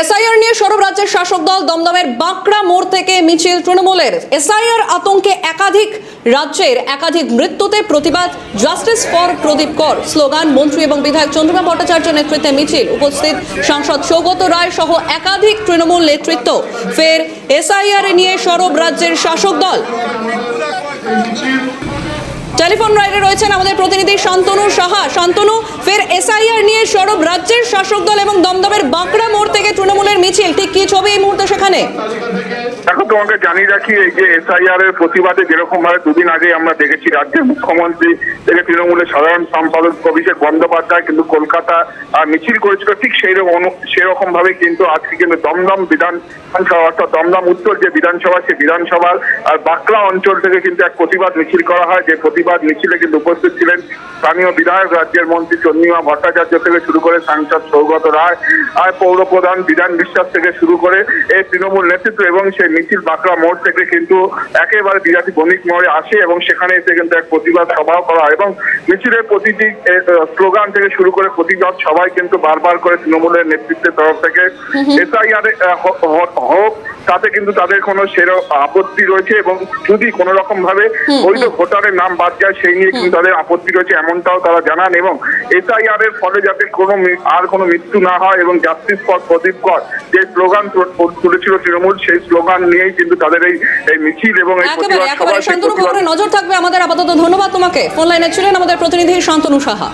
SIR নিয়ে সৌরভ রাজ্যের শাসক দল দমদমের বাঁকড়া মোড় থেকে মিছিল তৃণমূলের। এসআইআর আতঙ্কে একাধিক রাজ্যের একাধিক মৃত্যুতে প্রতিবাদ জাস্টিস ফর প্রদীপ কর স্লোগান, মন্ত্রী এবং বিধায়ক চন্দ্রিমা ভট্টাচার্য নেতৃত্বে মিছিল, উপস্থিত সাংসদ সৌগত রায় সহ একাধিক তৃণমূল নেতৃত্ব। ফের এসআইআর নিয়ে সৌরভ রাজ্যের শাসক দল। টেলিফোন রাইডে রয়েছেন আমাদের প্রতিনিধি শান্তনু সাহা। শান্তনু, ফের এসআইআর নিয়ে সরব রাজ্যের শাসক দল এবং দমদমের বাঁকড়া মোড় থেকে তৃণমূলের মিছিল। ঠিক কি ছবি এই মুহূর্তে সেখানে? তোমাকে জানিয়ে রাখি এই যে এসআইআর এর প্রতিবাদে যেরকম ভাবে দুদিন আগে আমরা দেখেছি রাজ্যের মুখ্যমন্ত্রী থেকে তৃণমূলের সাধারণ সম্পাদক অভিষেক বন্দ্যোপাধ্যায় কিন্তু কলকাতা আহ, মিছিল করেছিল ঠিক সেই রকম সেরকম ভাবে কিন্তু আজকে কিন্তু দমদম বিধানসভা অর্থাৎ দমদম উত্তর যে বিধানসভা সেই বিধানসভার আর বাঁকড়া অঞ্চল থেকে কিন্তু এক প্রতিবাদ মিছিল করা হয়। যে প্রতিবাদ মিছিলে কিন্তু উপস্থিত ছিলেন স্থানীয় বিধায়ক রাজ্যের মন্ত্রী চন্দ্রিমা ভট্টাচার্য থেকে শুরু করে সাংসদ সৌগত রায় আর পৌর প্রধান বিধান বিশ্বাস থেকে শুরু করে এই তৃণমূল নেতৃত্ব এবং সেই মিছিল বাঁকড়া মোড় থেকে কিন্তু একেবারে বিরাটি বণিক মোড়ে আসে এবং সেখানে এসে কিন্তু এক প্রতিবাদ সভাও করা হয় এবং মিছিলের প্রতিটি স্লোগান থেকে শুরু করে প্রতিবাদ সবাই কিন্তু বারবার করে তৃণমূলের নেতৃত্বের তরফ থেকে এসআইআর হোক তাতে কিন্তু তাদের কোনো সেরো আপত্তি রয়েছে এবং যদি কোনো রকম ভাবে বৈধ ভোটারের নাম বাদ যায় সেই নিয়ে কিন্তু তাদের আপত্তি রয়েছে এমনটাও তারা জানান এবং এসআইআর এর ফলে যাতে কোনো আর কোনো মৃত্যু না হয় এবং জাস্টিস ফর প্রদীপ কর যে স্লোগান তুলেছিল তৃণমূল সেই স্লোগান নিয়েই কিন্তু তাদের এই মিছিল এবং এই প্রতিবাদ সভায় নজর থাকবে আমাদের আপাতত। ধন্যবাদ তোমাকে। ফোন লাইনে ছিলেন আমাদের প্রতিনিধি শান্তনু সাহা।